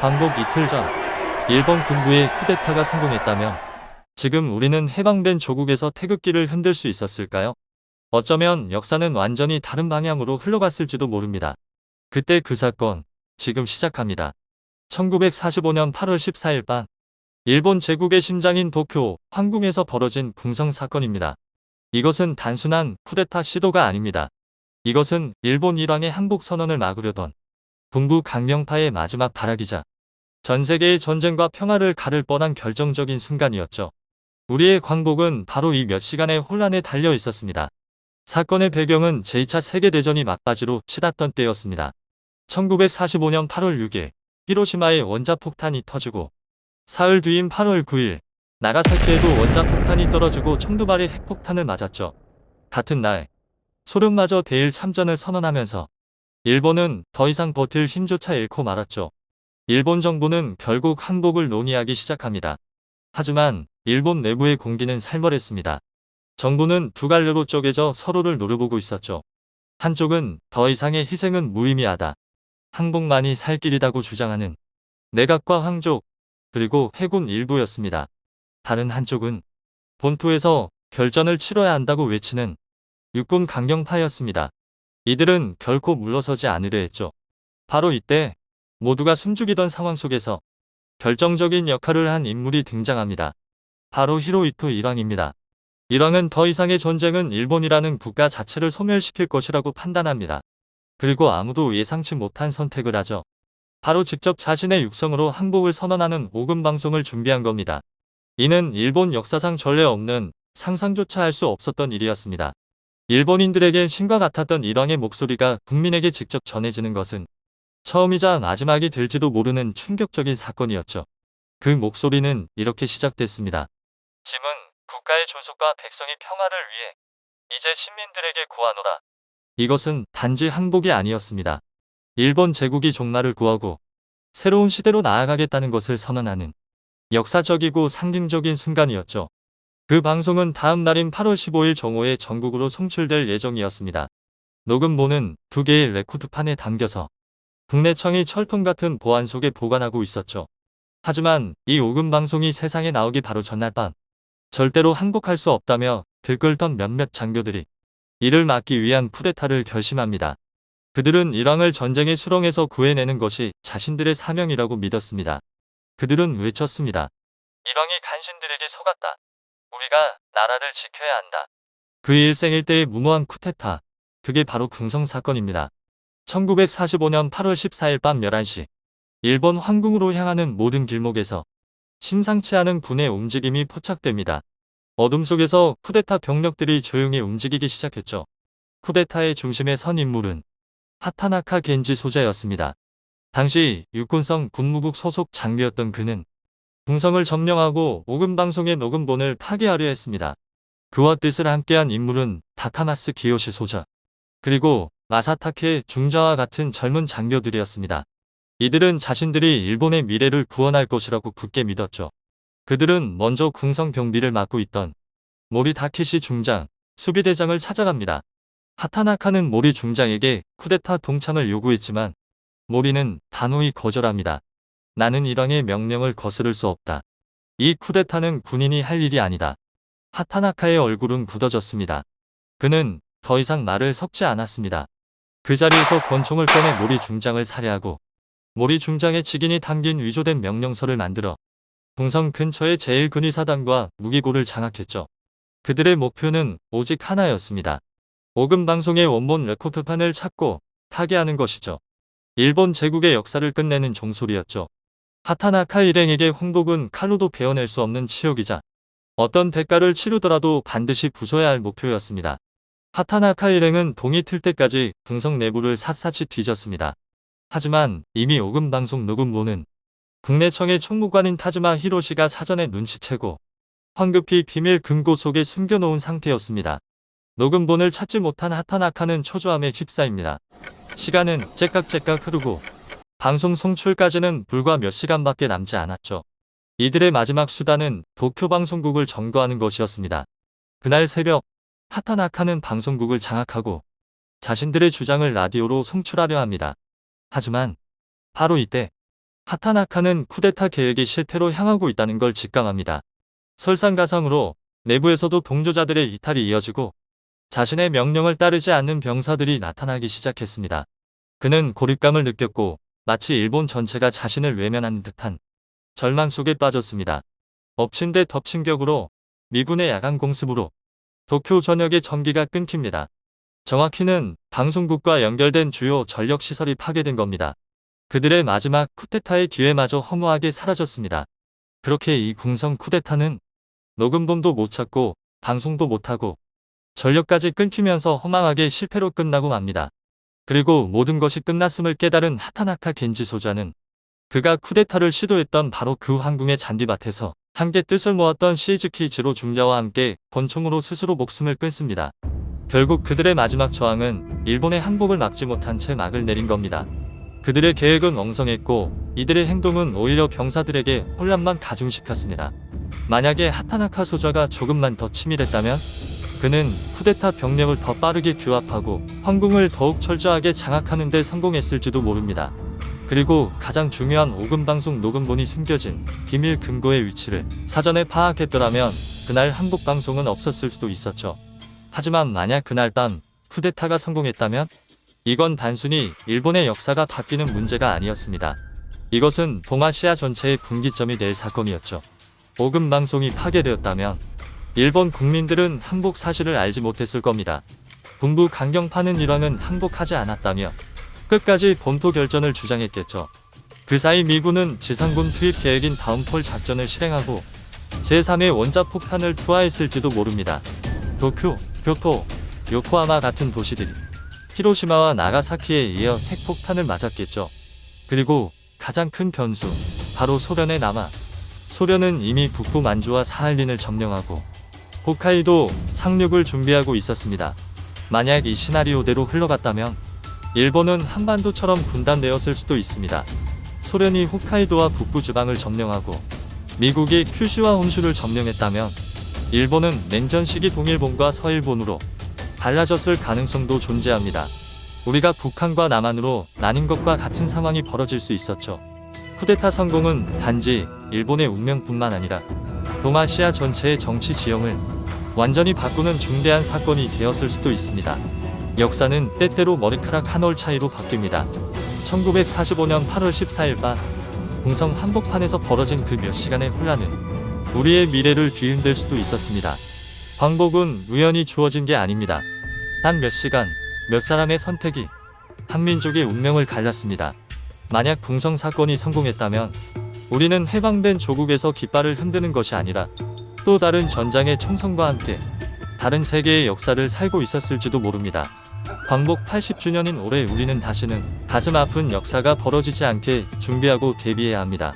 광복 이틀 전 일본 군부의 쿠데타가 성공했다면 지금 우리는 해방된 조국에서 태극기를 흔들 수 있었을까요? 어쩌면 역사는 완전히 다른 방향으로 흘러갔을지도 모릅니다. 그때 그 사건 지금 시작합니다. 1945년 8월 14일 밤 일본 제국의 심장인 도쿄 황궁에서 벌어진 궁성 사건입니다. 이것은 단순한 쿠데타 시도가 아닙니다. 이것은 일본 일왕의 항복 선언을 막으려던 군부 강령파의 마지막 발악이자 전 세계의 전쟁과 평화를 가를 뻔한 결정적인 순간이었죠. 우리의 광복은 바로 이 몇 시간의 혼란에 달려 있었습니다. 사건의 배경은 제2차 세계대전이 막바지로 치닫던 때였습니다. 1945년 8월 6일 히로시마에 원자폭탄이 터지고 사흘 뒤인 8월 9일 나가사키에도 원자폭탄이 떨어지고 청두발의 핵폭탄을 맞았죠. 같은 날 소련마저 대일 참전을 선언하면서 일본은 더 이상 버틸 힘조차 잃고 말았죠. 일본 정부는 결국 항복을 논의하기 시작합니다. 하지만 일본 내부의 공기는 살벌했습니다. 정부는 두 갈래로 쪼개져 서로를 노려보고 있었죠. 한쪽은 더 이상의 희생은 무의미하다. 항복만이 살 길이다고 주장하는 내각과 황족, 그리고 해군 일부였습니다. 다른 한쪽은 본토에서 결전을 치러야 한다고 외치는 육군 강경파였습니다. 이들은 결코 물러서지 않으려 했죠. 바로 이때 모두가 숨죽이던 상황 속에서 결정적인 역할을 한 인물이 등장합니다. 바로 히로이토 일왕입니다. 일왕은 더 이상의 전쟁은 일본이라는 국가 자체를 소멸시킬 것이라고 판단합니다. 그리고 아무도 예상치 못한 선택을 하죠. 바로 직접 자신의 육성으로 항복을 선언하는 오금 방송을 준비한 겁니다. 이는 일본 역사상 전례 없는 상상조차 할 수 없었던 일이었습니다. 일본인들에겐 신과 같았던 일왕의 목소리가 국민에게 직접 전해지는 것은 처음이자 마지막이 될지도 모르는 충격적인 사건이었죠. 그 목소리는 이렇게 시작됐습니다. 짐은 국가의 존속과 백성의 평화를 위해 이제 시민들에게 구하노라. 이것은 단지 항복이 아니었습니다. 일본 제국이 종말을 구하고 새로운 시대로 나아가겠다는 것을 선언하는 역사적이고 상징적인 순간이었죠. 그 방송은 다음 날인 8월 15일 정오에 전국으로 송출될 예정이었습니다. 녹음본은 두 개의 레코드판에 담겨서 국내청이 철통 같은 보안 속에 보관하고 있었죠. 하지만 이 오금 방송이 세상에 나오기 바로 전날 밤 절대로 항복할 수 없다며 들끓던 몇몇 장교들이 이를 막기 위한 쿠데타를 결심합니다. 그들은 일왕을 전쟁의 수렁에서 구해내는 것이 자신들의 사명이라고 믿었습니다. 그들은 외쳤습니다. 일왕이 간신들에게 속았다. 우리가 나라를 지켜야 한다. 그 일생일대의 무모한 쿠데타. 그게 바로 궁성 사건입니다. 1945년 8월 14일 밤 11시 일본 황궁으로 향하는 모든 길목에서 심상치 않은 군의 움직임이 포착됩니다. 어둠 속에서 쿠데타 병력들이 조용히 움직이기 시작했죠. 쿠데타의 중심에 선 인물은 하타나카 겐지 소자였습니다. 당시 육군성 군무국 소속 장교였던 그는 궁성을 점령하고 오금 방송의 녹음본을 파괴하려 했습니다. 그와 뜻을 함께한 인물은 다카마스 기요시 소자 그리고 마사타케 중자와 같은 젊은 장교들이었습니다. 이들은 자신들이 일본의 미래를 구원할 것이라고 굳게 믿었죠. 그들은 먼저 궁성 경비를 맡고 있던 모리 다케시 중장, 수비대장을 찾아갑니다. 하타나카는 모리 중장에게 쿠데타 동참을 요구했지만 모리는 단호히 거절합니다. 나는 일왕의 명령을 거스를 수 없다. 이 쿠데타는 군인이 할 일이 아니다. 하타나카의 얼굴은 굳어졌습니다. 그는 더 이상 말을 섞지 않았습니다. 그 자리에서 권총을 꺼내 모리 중장을 살해하고 모리 중장의 직인이 담긴 위조된 명령서를 만들어 궁성 근처의 제1근위사단과 무기고를 장악했죠. 그들의 목표는 오직 하나였습니다. 오금 방송의 원본 레코드판을 찾고 파괴하는 것이죠. 일본 제국의 역사를 끝내는 종소리였죠. 하타나카 일행에게 홍복은 칼로도 베어낼 수 없는 치욕이자 어떤 대가를 치르더라도 반드시 부숴야 할 목표였습니다. 하타나 카 일행은 동이 틀 때까지 궁성 내부를 샅샅이 뒤졌습니다. 하지만 이미 오금 방송 녹음본은 국내청의 총무관인 타즈마 히로시가 사전에 눈치채고 황급히 비밀 금고 속에 숨겨놓은 상태였습니다. 녹음본을 찾지 못한 하타나카는 초조함에 휩싸입니다. 시간은 째깍째깍 흐르고 방송 송출까지는 불과 몇 시간밖에 남지 않았죠. 이들의 마지막 수단은 도쿄 방송국을 점거하는 것이었습니다. 그날 새벽 하타나카는 방송국을 장악하고 자신들의 주장을 라디오로 송출하려 합니다. 하지만 바로 이때 하타나카는 쿠데타 계획이 실패로 향하고 있다는 걸 직감합니다. 설상가상으로 내부에서도 동조자들의 이탈이 이어지고 자신의 명령을 따르지 않는 병사들이 나타나기 시작했습니다. 그는 고립감을 느꼈고 마치 일본 전체가 자신을 외면하는 듯한 절망 속에 빠졌습니다. 엎친 데 덮친 격으로 미군의 야간 공습으로 도쿄 전역의 전기가 끊깁니다. 정확히는 방송국과 연결된 주요 전력 시설이 파괴된 겁니다. 그들의 마지막 쿠데타의 기회마저 허무하게 사라졌습니다. 그렇게 이 궁성 쿠데타는 녹음본도 못 찾고 방송도 못하고 전력까지 끊기면서 허망하게 실패로 끝나고 맙니다. 그리고 모든 것이 끝났음을 깨달은 하타나카 겐지 소자는 그가 쿠데타를 시도했던 바로 그 황궁의 잔디밭에서 함께 뜻을 모았던 시즈키이치로 중자와 함께 권총으로 스스로 목숨을 끊습니다. 결국 그들의 마지막 저항은 일본의 항복을 막지 못한 채 막을 내린 겁니다. 그들의 계획은 엉성했고 이들의 행동은 오히려 병사들에게 혼란만 가중시켰습니다. 만약에 하타나카 소자가 조금만 더 치밀했다면 그는 쿠데타 병력을 더 빠르게 규합하고 황궁을 더욱 철저하게 장악하는 데 성공했을지도 모릅니다. 그리고 가장 중요한 오금 방송 녹음본이 숨겨진 비밀 금고의 위치를 사전에 파악했더라면 그날 한국 방송은 없었을 수도 있었죠. 하지만 만약 그날 밤 쿠데타가 성공했다면 이건 단순히 일본의 역사가 바뀌는 문제가 아니었습니다. 이것은 동아시아 전체의 분기점이 될 사건이었죠. 오금 방송이 파괴되었다면 일본 국민들은 항복 사실을 알지 못했을 겁니다. 군부 강경파는 일왕은 항복하지 않았다며 끝까지 본토 결전을 주장했겠죠. 그 사이 미군은 지상군 투입 계획인 다운폴 작전을 실행하고 제3의 원자 폭탄을 투하했을지도 모릅니다. 도쿄, 교토, 요코하마 같은 도시들이 히로시마와 나가사키에 이어 핵폭탄을 맞았겠죠. 그리고 가장 큰 변수, 바로 소련에 남아 소련은 이미 북부 만주와 사할린을 점령하고 홋카이도 상륙을 준비하고 있었습니다. 만약 이 시나리오대로 흘러갔다면 일본은 한반도처럼 분단되었을 수도 있습니다. 소련이 홋카이도와 북부 지방을 점령하고 미국이 큐슈와 혼슈를 점령했다면 일본은 냉전 시기 동일본과 서일본으로 달라졌을 가능성도 존재합니다. 우리가 북한과 남한으로 나뉜 것과 같은 상황이 벌어질 수 있었죠. 쿠데타 성공은 단지 일본의 운명뿐만 아니라 동아시아 전체의 정치 지형을 완전히 바꾸는 중대한 사건이 되었을 수도 있습니다. 역사는 때때로 머리카락 한 올 차이로 바뀝니다. 1945년 8월 14일 밤 궁성 한복판에서 벌어진 그 몇 시간의 혼란은 우리의 미래를 뒤흔들 수도 있었습니다. 광복은 우연히 주어진 게 아닙니다. 단 몇 시간, 몇 사람의 선택이 한민족의 운명을 갈랐습니다. 만약 궁성 사건이 성공했다면 우리는 해방된 조국에서 깃발을 흔드는 것이 아니라 또 다른 전장의 총성과 함께 다른 세계의 역사를 살고 있었을지도 모릅니다. 광복 80주년인 올해 우리는 다시는 가슴 아픈 역사가 벌어지지 않게 준비하고 대비해야 합니다.